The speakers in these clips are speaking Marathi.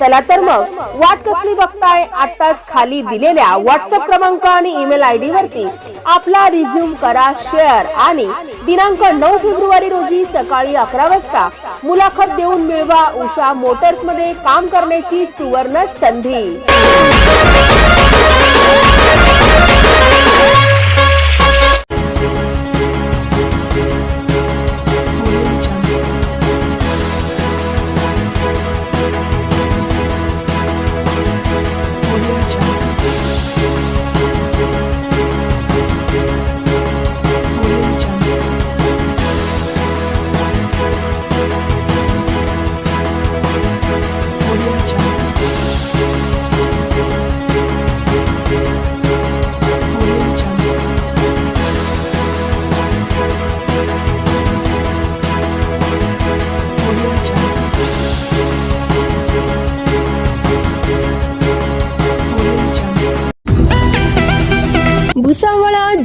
चला तर मग वाट कसली बघताय? आताच खाली दिलेल्या व्हॉट्सअप क्रमांक आणि ईमेल आय डी वरती आपला रिझ्यूम करा शेअर आणि दिनांक नऊ फेब्रुवारी रोजी सकाळी अकरा वाजता मुलाखत देऊन मिळवा. उषा मोटर्समध्ये काम करण्याची सुवर्ण संधी.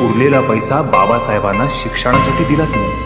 उरलेला पैसा बाबासाहेबांना शिक्षणासाठी दिला तुम्ही.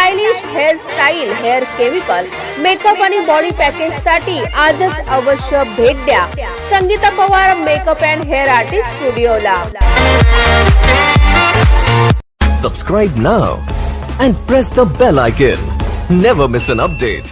stylish hair style hair chemical makeup आणि बॉडी पॅकेजसाठी आजच अवश्य भेट द्या Sangeeta Pawar makeup and hair artist स्टुडिओला Subscribe now and press the bell icon. Never miss an update.